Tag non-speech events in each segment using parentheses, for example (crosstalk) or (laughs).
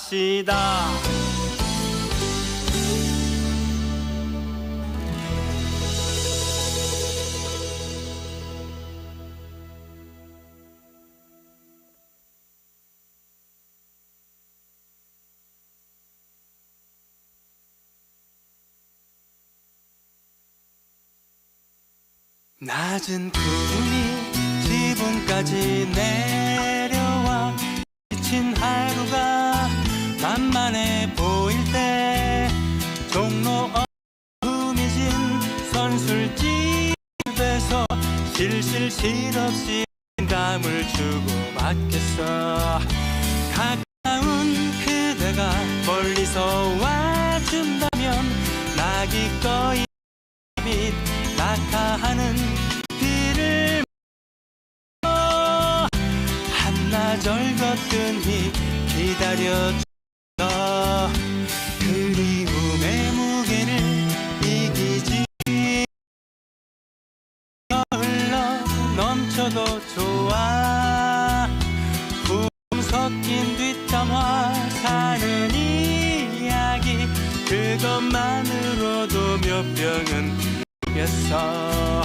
합시다. 낮은 구 실없이 그것만으로도 몇 병은 죽겠어.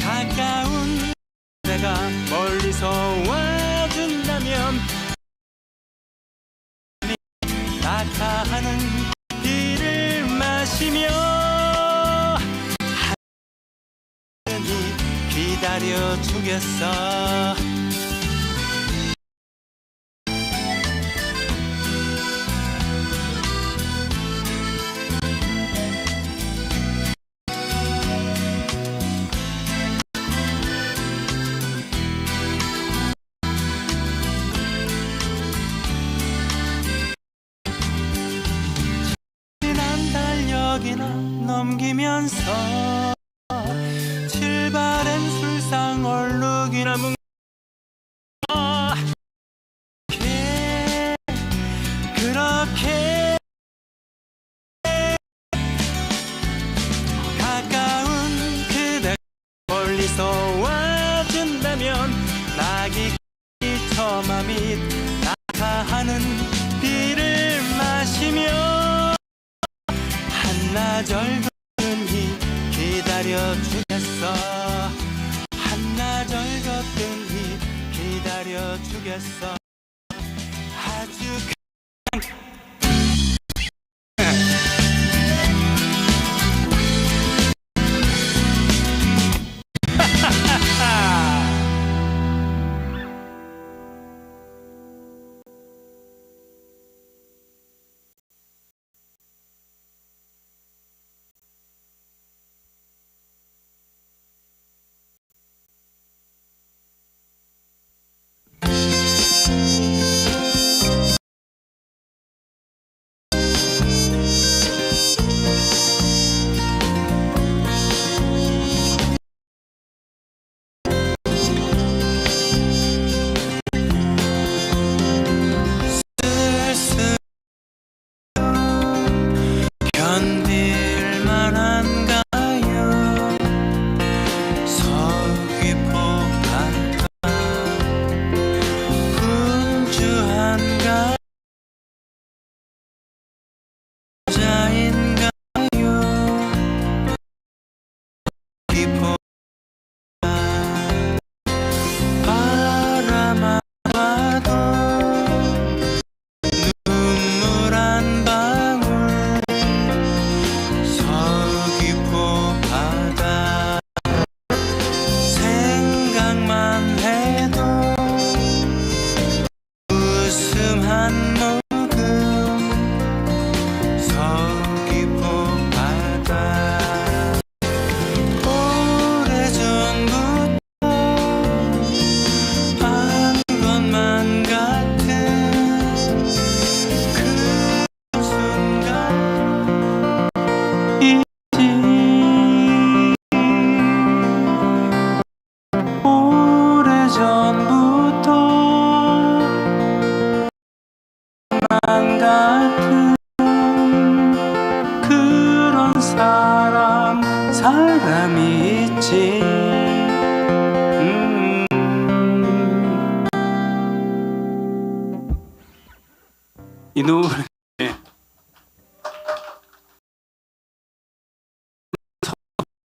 가까운 내가 멀리서 와준다면 낙하하는 비를 마시며 하늘이 기다려주겠어. 웃으면서.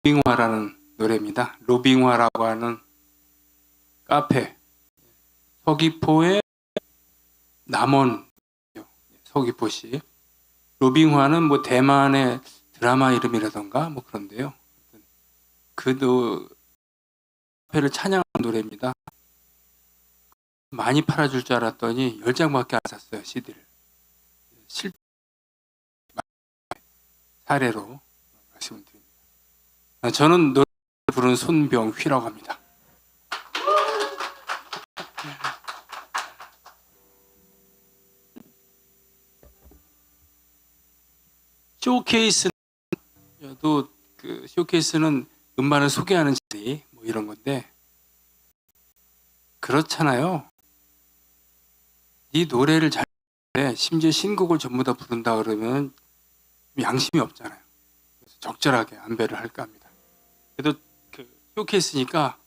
로빙화라는 노래입니다. 로빙화라고 하는 카페 서귀포의 남원 서귀포시 로빙화는 뭐 대만의 드라마 이름이라던가 뭐 그런데요. 그도 카페를 찬양하는 노래입니다. 많이 팔아줄 줄 알았더니 10장밖에 안 샀어요, CD를. 실 사례로 말씀을 드립니다. 아, 저는 노래 부르는 손병휘라고 합니다. 쇼케이스도 그 쇼케이스는 음반을 소개하는 자리 뭐 이런 건데 그렇잖아요. 이 노래를 잘 부르는데 심지어 신곡을 전부 다 부른다 그러면 양심이 없잖아요. 그래서 적절하게 안배를 할까 합니다. 그래도 그 쇼케이스니까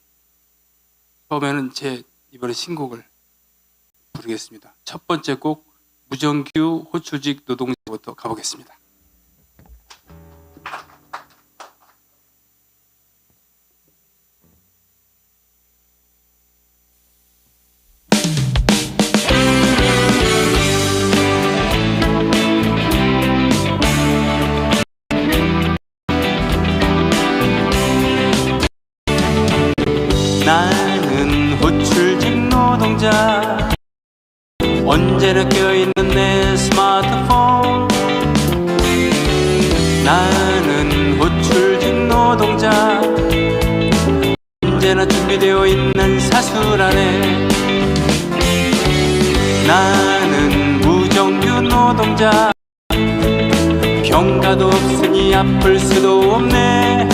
처음에는 제 이번에 신곡을 부르겠습니다. 첫 번째 곡 무정규 호출직 노동자부터 가보겠습니다. 노동자 병가도 없으니 아플 수도 없네.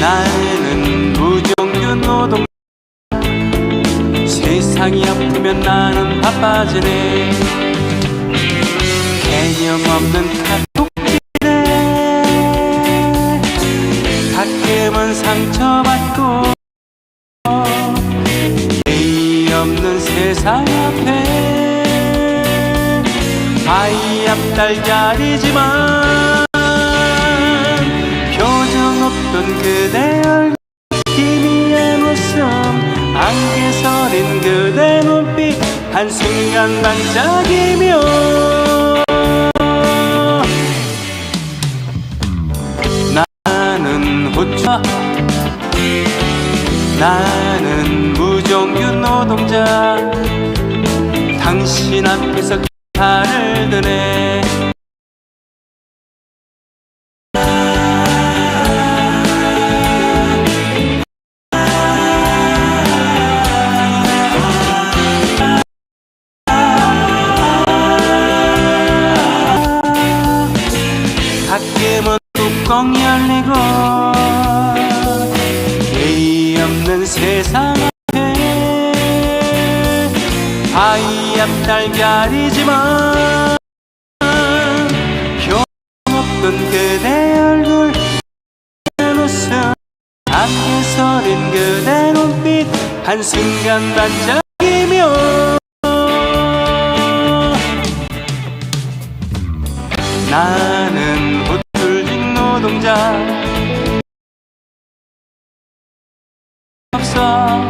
나는 무정규 노동. 세상이 아프면 나는 바빠지네. 개념 없는 카톡이네. 가끔은 상처받고. 예의 없는 세상 앞에 아이 앞달걀이지만 표정 없던 그대 얼굴 희미한 웃음 안개 서린 그대 눈빛 한순간 반짝이며 안개 서린 그대 눈빛 한순간 반짝이며. 나는 호출직 노동자. 없어.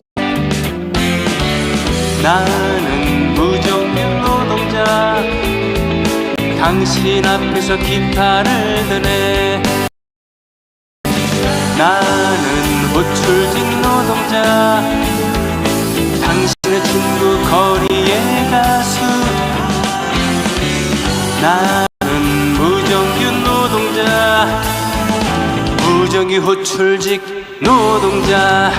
나는 무정규 노동자. 당신 앞에서 기타를 드네 나는 호출직 노동자. 당신의 친구 거리의 가수. 나는 무정규 노동자. 무정규 호출직 노동자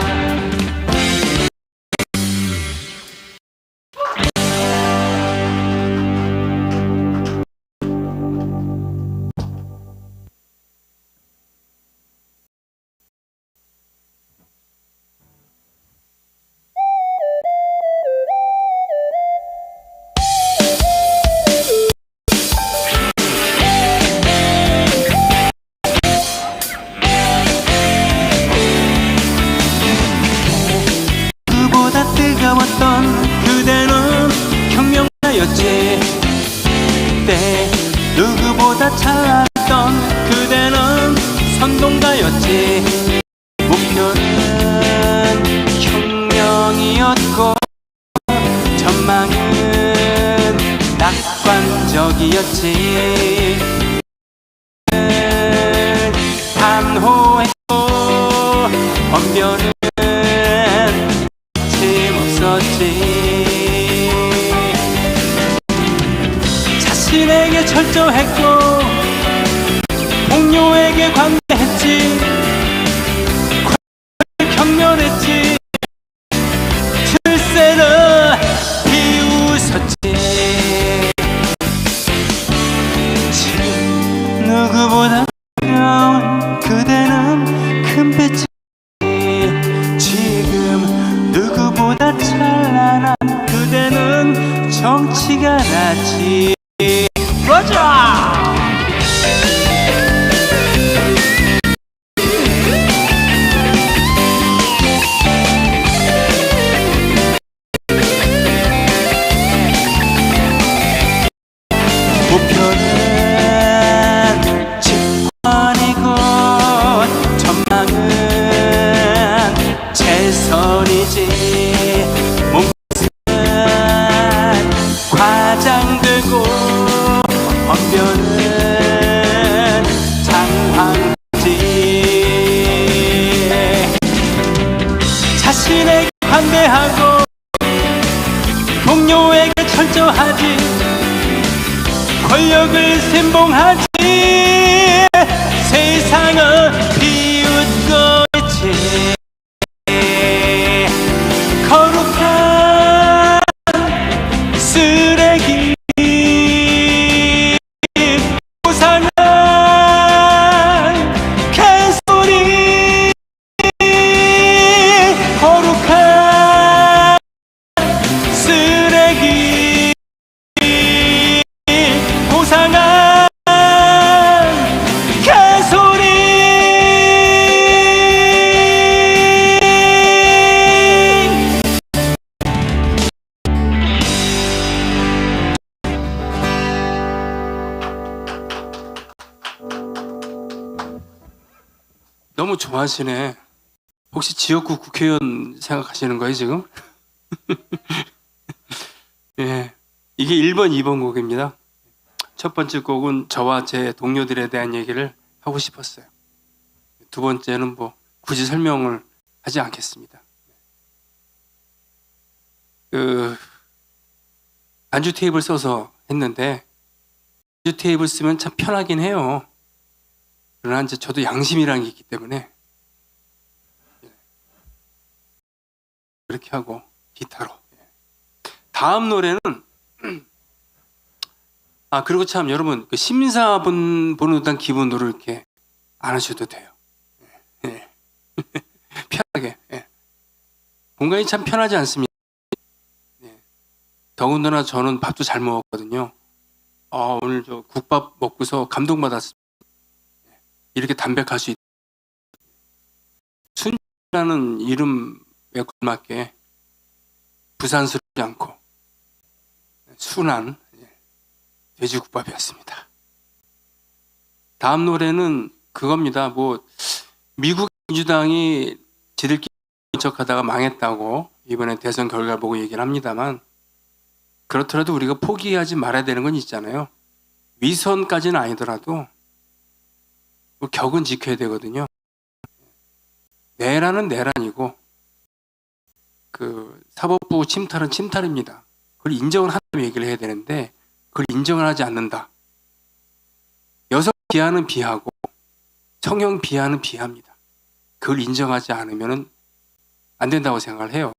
추억이었지. 좋아하시네. 혹시 지역구 국회의원 생각하시는 거예요, 지금? (laughs) 예. 이게 1번, 2번 곡입니다. 첫 번째 곡은 저와 제 동료들에 대한 얘기를 하고 싶었어요. 두 번째는 뭐 굳이 설명을 하지 않겠습니다. 그 반주 테이프를 써서 했는데 반주 테이프를 쓰면 참 편하긴 해요. 그러나 이제 저도 양심이라는 게 있기 때문에 예. 그렇게 하고 기타로 예. 다음 노래는 아 그리고 참 여러분 그 심사분 보는 듯한 기분으로 이렇게 안 하셔도 돼요. 예. 예. (laughs) 편하게 예. 공간이 참 편하지 않습니다. 예. 더군다나 저는 밥도 잘 먹었거든요. 아, 오늘 저 국밥 먹고서 감동받았습니다. 이렇게 담백할 수 있. 순이라는 이름 에 걸맞게 부산스럽지 않고 순한 예, 돼지국밥이었습니다. 다음 노래는 그겁니다. 뭐 미국 민주당이 지들끼리 척하다가 망했다고 이번에 대선 결과 보고 얘기를 합니다만 그렇더라도 우리가 포기하지 말아야 되는 건 있잖아요. 위선까지는 아니더라도 그 격은 지켜야 되거든요. 내란은 내란이고 그 사법부 침탈은 침탈입니다. 그걸 인정을 한다면 얘기를 해야 되는데 그걸 인정을 하지 않는다. 여성 비하는 비하고 성형 비하는 비합니다. 그걸 인정하지 않으면은 안 된다고 생각을 해요.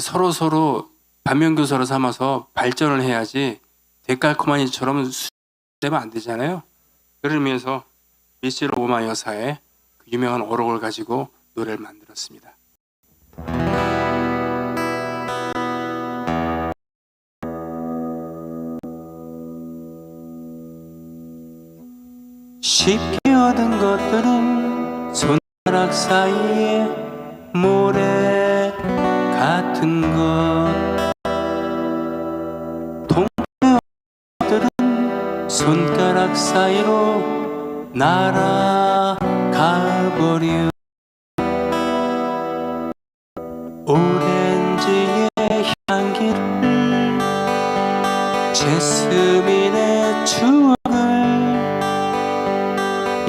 서로 서로 반면교사로 삼아서 발전을 해야지 데칼코마니처럼 되면 안 되잖아요. 의미에서 미셸 오바마 여사의 그 유명한 어록을 가지고 노래를 만들었습니다. 쉽게 얻은 것들은 손가락 사이에 모래 같은 것. 동네 것들은 손가락 사이로 날아가버려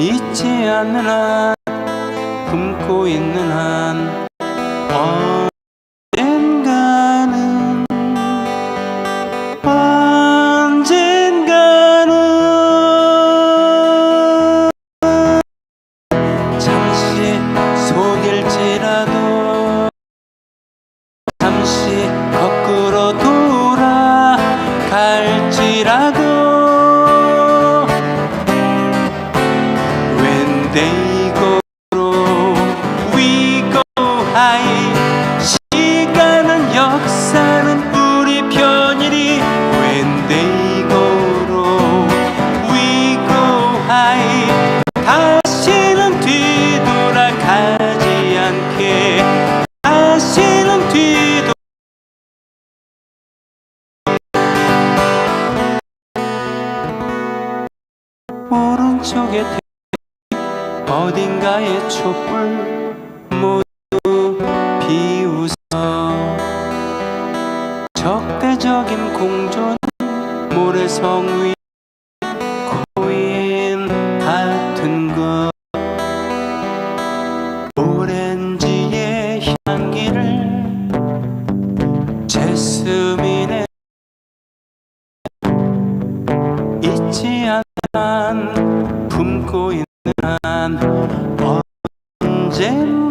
잊지 않는 한 품고 있는 한 아. 적의 어딘가에 촛불 모두 비웃어. 적대적인 공존 모래성 위 코인 같은 것. 오렌지의 향기를 제스민의 잊지 않는 품고 있는 한 언제나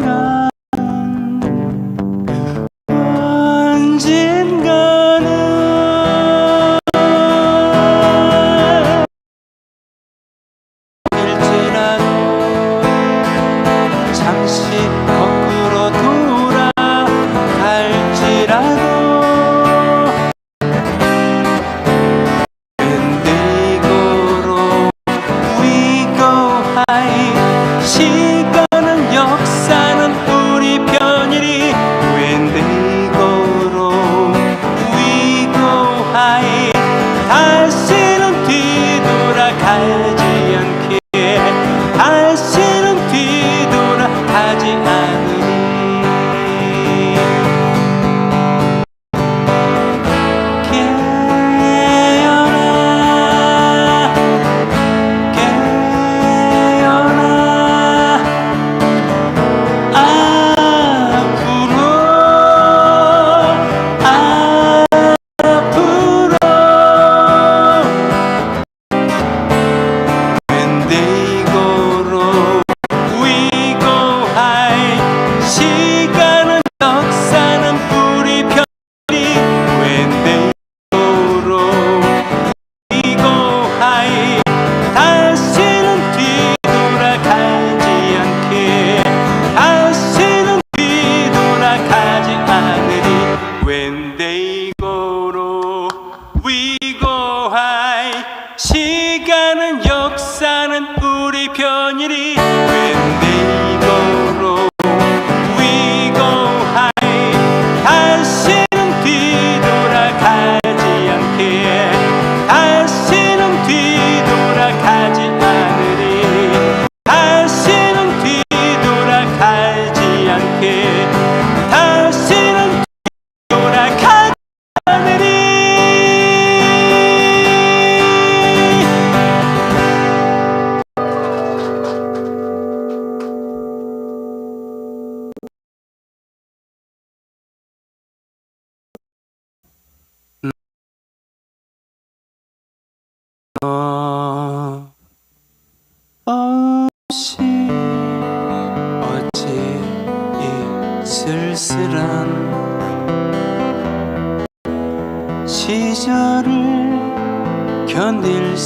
Kandil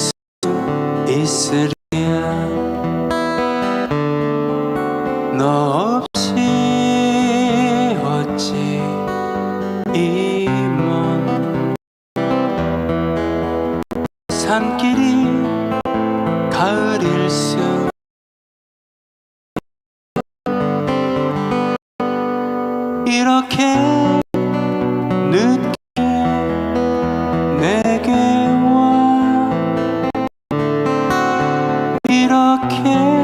이렇게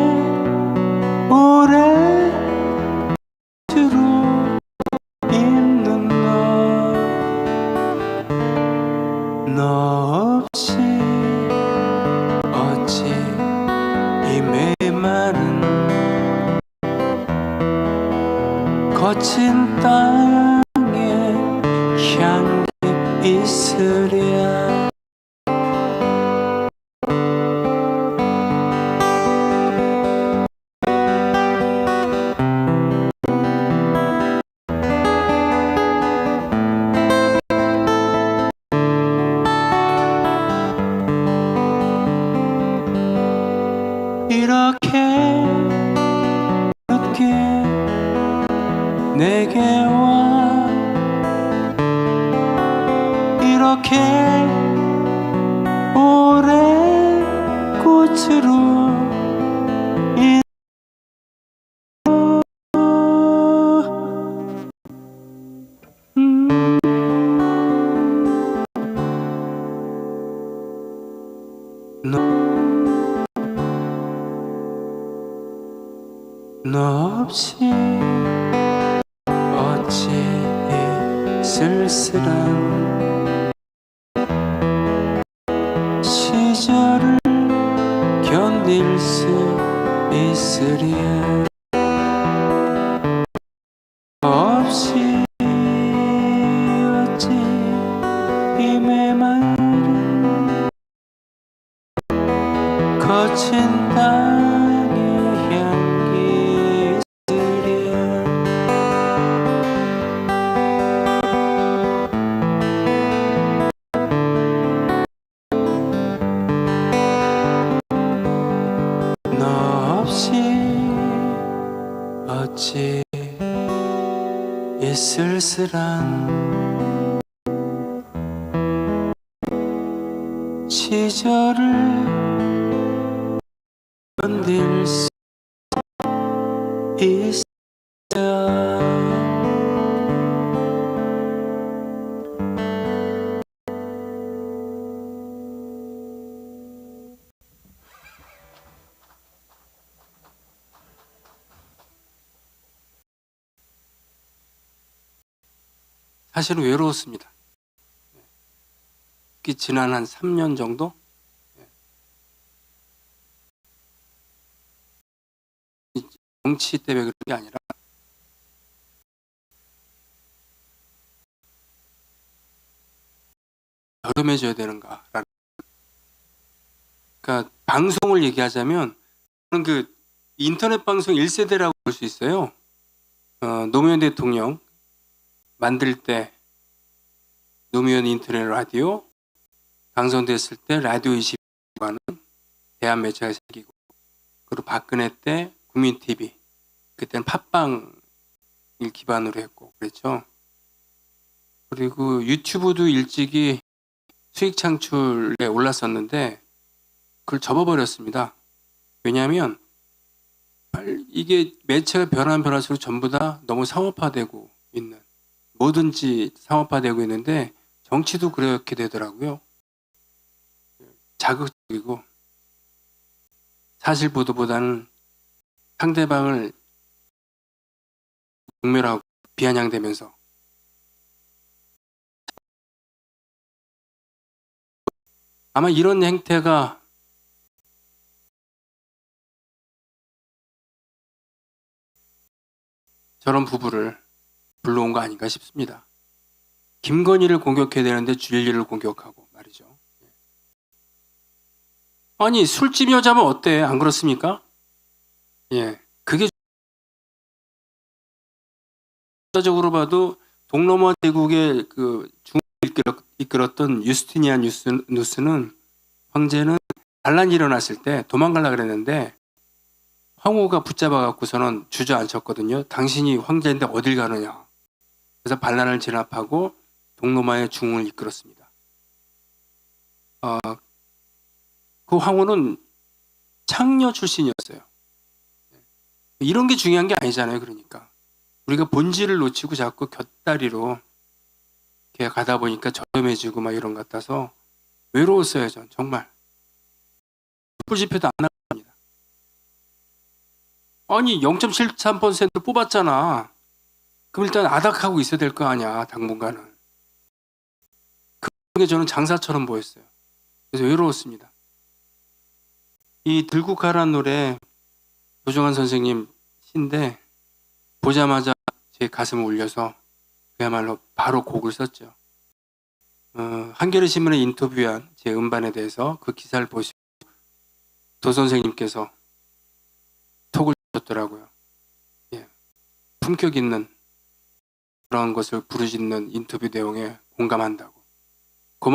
내게 와 없이 어찌 이 메마른 거친 쓸쓸한 시절을 견딜 수 사실은 외로웠습니다. 특히 지난 한 3년 정도 정치 때문에 그런 게 아니라 저렴해져야 되는가라는 그러니까 방송을 얘기하자면 그 인터넷 방송 1세대라고 볼 수 있어요. 어, 노무현 대통령 만들 때 노무현 인터넷 라디오 당선됐을 때 라디오 20과는 대한 매체가 생기고 그리고 박근혜 때 국민 TV 그때는 팟빵을 기반으로 했고 그랬죠. 그리고 유튜브도 일찍이 수익 창출에 올랐었는데 그걸 접어버렸습니다. 왜냐하면 이게 매체가 변하면 변할수록 전부 다 너무 상업화되고 있는 뭐든지 상업화되고 있는데 정치도 그렇게 되더라고요. 자극적이고 사실 보도보다는 상대방을 공멸하고 비아냥대면서 아마 이런 행태가 저런 부부를 불러온 거 아닌가 싶습니다. 김건희를 공격해야 되는데 줄리를 공격하고 말이죠. 아니 술집 여자면 어때? 안 그렇습니까? 예, 그게 역사적으로 봐도 동로마 대국의 그 중을 이끌었, 이끌었던 유스티니안 뉴스, 누스는 황제는 반란이 일어났을 때 도망가려 그랬는데 황후가 붙잡아 갖고서는 주저앉혔거든요. 당신이 황제인데 어딜 가느냐. 그래서 반란을 진압하고 동로마의 중흥을 이끌었습니다. 어, 그 황후는 창녀 출신이었어요. 이런 게 중요한 게 아니잖아요. 그러니까 우리가 본질을 놓치고 자꾸 곁다리로 이렇게 가다 보니까 저렴해지고 막 이런 것 같아서 외로웠어요. 전 정말 촛불 집회도 안 나갑니다. 아니 0.73% 뽑았잖아. 그럼 일단 아닥하고 있어야 될 거 아니야. 당분간은. 그게 저는 장사처럼 보였어요. 그래서 외로웠습니다. 이 들고 가란 노래 조정환 선생님 시인데 보자마자 제 가슴을 울려서 그야말로 바로 곡을 썼죠. 어, 한겨레 신문에 인터뷰한 제 음반에 대해서 그 기사를 보시고 도 선생님께서 톡을 줬더라고요. 예. 품격 있는 그런 것을 부르짖는 인터뷰 내용에 공감한다고.